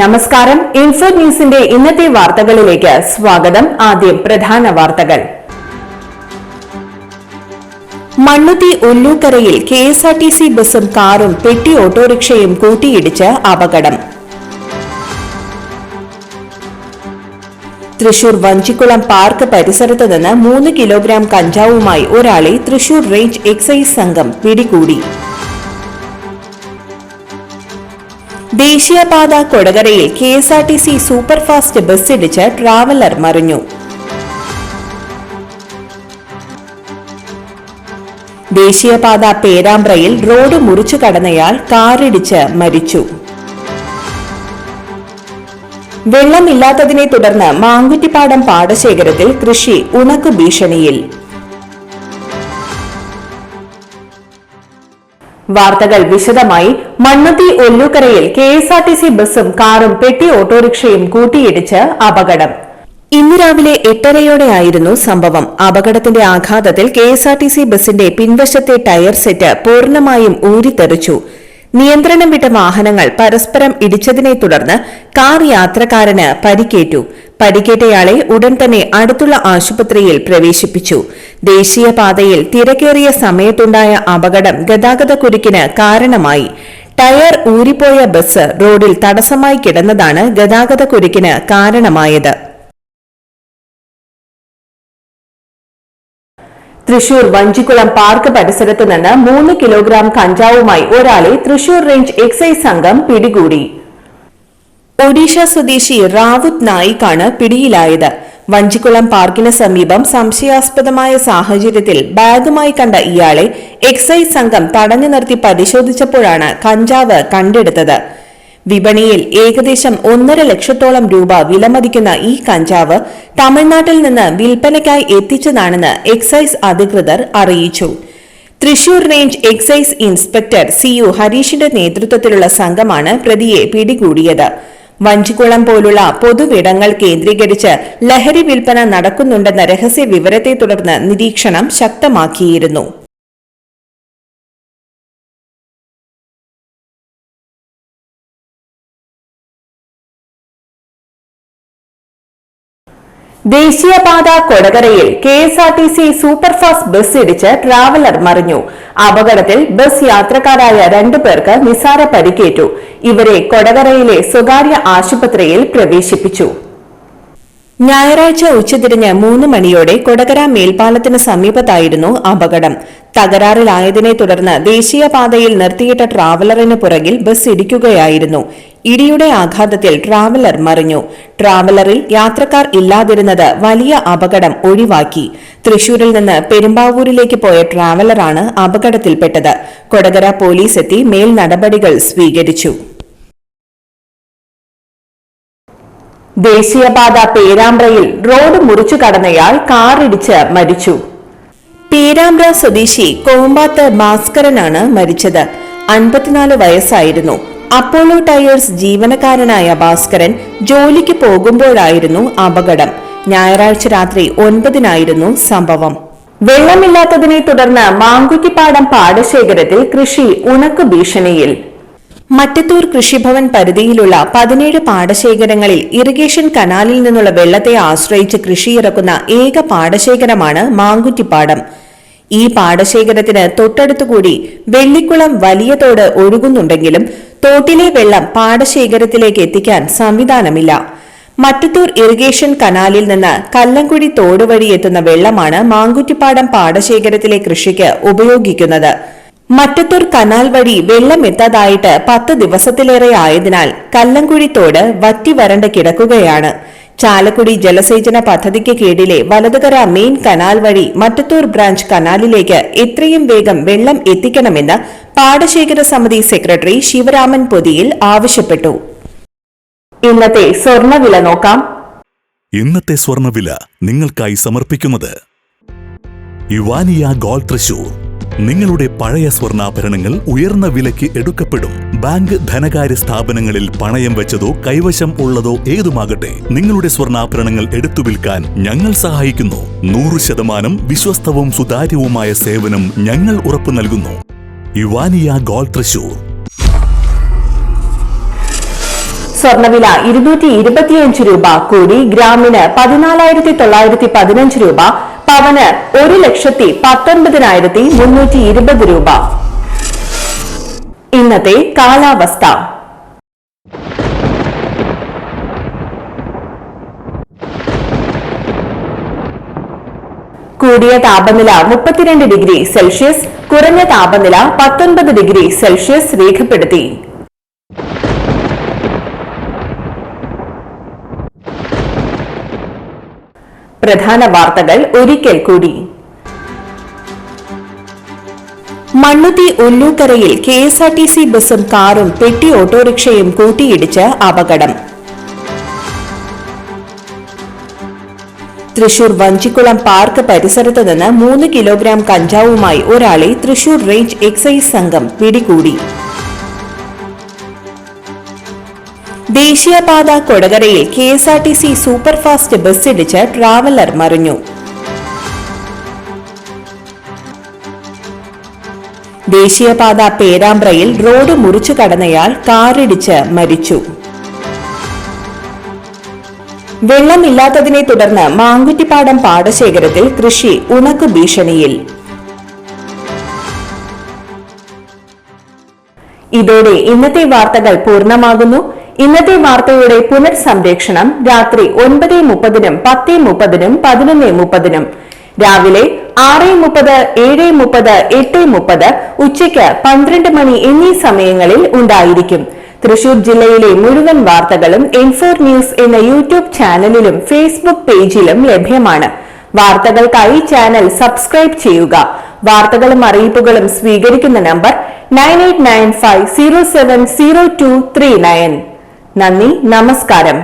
നമസ്കാരം. ഇൻഫോ ന്യൂസിന്റെ ഇന്നത്തെ വാർത്തകളിലേക്ക് സ്വാഗതം. ആദ്യം പ്രധാന വാർത്തകൾ. Mannuthy ഉല്ലൂക്കരയിൽ K S R T C ബസും കാറും പെട്ടി ഓട്ടോറിക്ഷയും കൂട്ടിയിടിച്ച് അപകടം. തൃശൂർ വഞ്ചിക്കുളം പാർക്ക് പരിസരത്ത് നിന്ന് മൂന്ന് കിലോഗ്രാം കഞ്ചാവുമായി ഒരാളെ തൃശൂർ റേഞ്ച് എക്സൈസ് സംഘം പിടികൂടി. ദേശീയപാത കൊടകരയിൽ K S R T C superfast ബസ്സിടിച്ച് traveller മറിഞ്ഞു. ദേശീയപാത പേരാമ്പ്രയിൽ റോഡ് മുറിച്ചു കടന്നയാൾ കാറിടിച്ച് മരിച്ചു. വെള്ളമില്ലാത്തതിനെ തുടർന്ന് മാങ്കുറ്റിപ്പാടം പാടശേഖരത്തിൽ കൃഷി ഉണക്കു ഭീഷണിയിൽ. വാർത്തകൾ വിശദമായി Mannuthy ഒല്ലൂക്കരയിൽ K S R T C ബസും കാറും പെട്ടി ഓട്ടോറിക്ഷയും കൂട്ടിയിടിച്ച് അപകടം. ഇന്ന് രാവിലെ എട്ടരയോടെയായിരുന്നു സംഭവം. അപകടത്തിന്റെ ആഘാതത്തിൽ K S R T C ബസിന്റെ പിൻവശത്തെ ടയർ സെറ്റ് പൂർണമായും ഊരിത്തെറിച്ചു. നിയന്ത്രണം വിട്ട വാഹനങ്ങൾ പരസ്പരം ഇടിച്ചതിനെ തുടർന്ന് കാർ യാത്രക്കാരന് പരിക്കേറ്റു. പരിക്കേറ്റയാളെ ഉടൻ തന്നെ അടുത്തുള്ള ആശുപത്രിയിൽ പ്രവേശിപ്പിച്ചു. ദേശീയപാതയിൽ തിരക്കേറിയ സമയത്തുണ്ടായ അപകടം ഗതാഗതക്കുരുക്കിന് കാരണമായി. ടയർ ഊരിപ്പോയ ബസ് റോഡിൽ തടസ്സമായി കിടന്നതാണ് ഗതാഗതക്കുരുക്കിന് കാരണമായത്. തൃശൂർ വഞ്ചിക്കുളം പാർക്ക് പരിസരത്ത് നിന്ന് മൂന്ന് കിലോഗ്രാം കഞ്ചാവുമായി ഒരാളെ തൃശൂർ റേഞ്ച് എക്സൈസ് സംഘം പിടികൂടി. ഒഡീഷ സ്വദേശി റാവുത് നായിക്കാണ് പിടിയിലായത്. വഞ്ചിക്കുളം പാർക്കിന് സമീപം സംശയാസ്പദമായ സാഹചര്യത്തിൽ ബാഗുമായി കണ്ട ഇയാളെ എക്സൈസ് സംഘം തടഞ്ഞു നിർത്തി പരിശോധിച്ചപ്പോഴാണ് കഞ്ചാവ് കണ്ടെടുത്തത്. വിപണിയിൽ ഏകദേശം ഒന്നര ലക്ഷത്തോളം രൂപ വിലമതിക്കുന്ന ഈ കഞ്ചാവ് തമിഴ്നാട്ടിൽ നിന്ന് വിൽപ്പനയ്ക്കായി എത്തിച്ചതാണെന്ന് എക്സൈസ് അധികൃതർ അറിയിച്ചു. Thrissur range excise inspector C U ഹരീഷിന്റെ നേതൃത്വത്തിലുള്ള സംഘമാണ് പ്രതിയെ പിടികൂടിയത്. വഞ്ചിക്കുളം പോലുള്ള പൊതുവിടങ്ങൾ കേന്ദ്രീകരിച്ച് ലഹരി വിൽപ്പന നടക്കുന്നുണ്ടെന്ന രഹസ്യ വിവരത്തെ തുടർന്ന് നിരീക്ഷണം ശക്തമാക്കിയിരുന്നു. ദേശീയപാത കൊടകരയിൽ K S R T C superfast bus ഇടിച്ച് ട്രാവലർ മറിഞ്ഞു. അപകടത്തിൽ ബസ് യാത്രക്കാരായ രണ്ടു പേർക്ക് നിസാര പരിക്കേറ്റു. ഇവരെ കൊടകരയിലെ സ്വകാര്യ ആശുപത്രിയിൽ പ്രവേശിപ്പിച്ചു. ഞായറാഴ്ച ഉച്ചതിരിഞ്ഞ് മൂന്ന് മണിയോടെ കൊടകര മേൽപ്പാലത്തിന് സമീപത്തായിരുന്നു അപകടം. തകരാറിലായതിനെ തുടർന്ന് ദേശീയപാതയിൽ നിർത്തിയിട്ട ട്രാവലറിന് പുറകിൽ ബസ് ഇടിക്കുകയായിരുന്നു. ഇടിയുടെ ആഘാതത്തിൽ ട്രാവലർ മറിഞ്ഞു. ട്രാവലറിൽ യാത്രക്കാർ ഇല്ലാതിരുന്നത് വലിയ അപകടം ഒഴിവാക്കി. തൃശൂരിൽ നിന്ന് പെരുമ്പാവൂരിലേക്ക് പോയ ട്രാവലറാണ് അപകടത്തിൽപ്പെട്ടത്. കൊടകര പോലീസ് എത്തി മേൽ നടപടികൾ സ്വീകരിച്ചു. ദേശീയപാത പേരാമ്പ്രയിൽ റോഡ് മുറിച്ചു കടന്നയാൾ കാറിടിച്ച് മരിച്ചു. പേരാമ്പ്ര സ്വദേശി കോമ്പാത്ത് ഭാസ്കരനാണ് മരിച്ചത്. അൻപത്തിനാല് വയസ്സായിരുന്നു. അപ്പോളോ ടയേഴ്സ് ജീവനക്കാരനായ ഭാസ്കരൻ ജോലിക്ക് പോകുമ്പോഴായിരുന്നു അപകടം. ഞായറാഴ്ച രാത്രി ഒൻപതിനായിരുന്നു സംഭവം. വെള്ളമില്ലാത്തതിനെ തുടർന്ന് മാങ്കുറ്റിപ്പാടം പാടശേഖരത്തിൽ കൃഷി ഉണക്കു ഭീഷണിയിൽ. മറ്റത്തൂർ കൃഷിഭവൻ പരിധിയിലുള്ള പതിനേഴ് പാടശേഖരങ്ങളിൽ ഇറിഗേഷൻ കനാലിൽ നിന്നുള്ള വെള്ളത്തെ ആശ്രയിച്ച് കൃഷിയിറക്കുന്ന ഏക പാടശേഖരമാണ് മാങ്കുറ്റിപ്പാടം. ഈ പാടശേഖരത്തിന് തൊട്ടടുത്തുകൂടി വെള്ളിക്കുളം വലിയ തോട് ഒഴുകുന്നുണ്ടെങ്കിലും തോട്ടിലെ വെള്ളം പാടശേഖരത്തിലേക്ക് എത്തിക്കാൻ സംവിധാനമില്ല. മറ്റത്തൂർ ഇറിഗേഷൻ കനാലിൽ നിന്ന് കല്ലംകുഴി തോട് വഴി എത്തുന്ന വെള്ളമാണ് മാങ്കുറ്റിപ്പാടം പാടശേഖരത്തിലെ കൃഷിക്ക് ഉപയോഗിക്കുന്നത്. മറ്റത്തൂർ കനാൽ വഴി വെള്ളം എത്താതായിട്ട് പത്ത് ദിവസത്തിലേറെ ആയതിനാൽ കല്ലംകുഴി തോട് വറ്റി വരണ്ട കിടക്കുകയാണ്. ചാലക്കുടി ജലസേചന പദ്ധതിക്ക് കീഴിലെ വലതുകര മെയിൻ കനാൽ വഴി മറ്റത്തൂർ ബ്രാഞ്ച് കനാലിലേക്ക് എത്രയും വേഗം വെള്ളം എത്തിക്കണമെന്ന് പാടശേഖര സമിതി സെക്രട്ടറി ശിവരാമൻ പൊതിയിൽ ആവശ്യപ്പെട്ടു. ഇന്നത്തെ സ്വർണവില നോക്കാം. ഇന്നത്തെ സ്വർണവില നിങ്ങൾക്കായി സമർപ്പിക്കുന്നത് യുവാനിയ ഗോൾഡ് തൃശൂർ. നിങ്ങളുടെ പഴയ സ്വർണാഭരണങ്ങൾ ഉയർന്ന വിലയ്ക്ക് എടുക്കപ്പെടും. ബാങ്ക് ധനകാര്യ സ്ഥാപനങ്ങളിൽ പണയം വെച്ചതോ കൈവശം ഉള്ളതോ ഏതുമാകട്ടെ നിങ്ങളുടെ സ്വർണാഭരണങ്ങൾ എടുത്തു വിൽക്കാൻ ഞങ്ങൾ സഹായിക്കുന്നു. നൂറ് ശതമാനം വിശ്വസ്തവും സുതാര്യവുമായ സേവനം ഞങ്ങൾ ഉറപ്പു നൽകുന്നു. യുവാനിയ ഗോൾഡ് തൃശൂർ. സ്വർണവില ഇരുന്നൂറ്റി ഇരുപത്തിയഞ്ച് രൂപ കൂടി ഗ്രാമിന് പതിനാലായിരത്തി തൊള്ളായിരത്തി പതിനഞ്ച് രൂപ പവന് ഒരു ലക്ഷത്തി പത്തൊൻപതിനായിരത്തി മുന്നൂറ്റി ഇരുപത് രൂപ. ഇന്നത്തെ കാലാവസ്ഥ. കൂടിയ താപനില മുപ്പത്തിരണ്ട് ഡിഗ്രി സെൽഷ്യസ് കുറഞ്ഞ താപനില പത്തൊൻപത് ഡിഗ്രി സെൽഷ്യസ് രേഖപ്പെടുത്തി. പ്രധാന വാർത്തകൾ ഒരിക്കൽ കൂടി. Mannuthy ഉല്ലൂക്കരയിൽ K S R T C ബസും കാറും പെട്ടി ഓട്ടോറിക്ഷയും കൂട്ടിയിടിച്ച് അപകടം. തൃശൂർ വഞ്ചിക്കുളം പാർക്ക് പരിസരത്ത് നിന്ന് മൂന്ന് കിലോഗ്രാം കഞ്ചാവുമായി ഒരാളെ തൃശൂർ റേഞ്ച് എക്സൈസ് സംഘം പിടികൂടി. ദേശീയപാത കൊടകരയിൽ K S R T C superfast ബസ്സിടിച്ച് traveller മറിഞ്ഞു. ദേശീയപാത പേരാമ്പ്രയിൽ റോഡ് മുറിച്ചു കടന്നയാൾ കാറിടിച്ച് മരിച്ചു. വെള്ളമില്ലാത്തതിനെ തുടർന്ന് മാങ്കുറ്റിപ്പാടം പാടശേഖരത്തിൽ കൃഷി ഉണക്കു ഭീഷണിയിൽ. ഇതോടെ ഇന്നത്തെ വാർത്തകൾ പൂർണമാകുന്നു. ഇന്നത്തെ വാർത്തയുടെ പുനഃസംപ്രേക്ഷണം രാത്രി ഒൻപത് മുപ്പതിനും പത്ത് മുപ്പതിനും പതിനൊന്ന് മുപ്പതിനും. രാവിലെ ആറ് മുപ്പത് ഏഴ് മുപ്പത് എട്ട് മുപ്പത് ഉച്ചയ്ക്ക് പന്ത്രണ്ട് മണി എന്നീ സമയങ്ങളിൽ ഉണ്ടായിരിക്കും. തൃശൂർ ജില്ലയിലെ മുഴുവൻ വാർത്തകളും ഇൻഫോർ ന്യൂസ് എന്ന യൂട്യൂബ് ചാനലിലും ഫേസ്ബുക്ക് പേജിലും ലഭ്യമാണ്. വാർത്തകൾക്കായി ചാനൽ സബ്സ്ക്രൈബ് ചെയ്യുക. വാർത്തകളും അറിയിപ്പുകളും സ്വീകരിക്കുന്ന number nine eight nine five zero seven zero two three nine. നന്ദി നമസ്കാരം.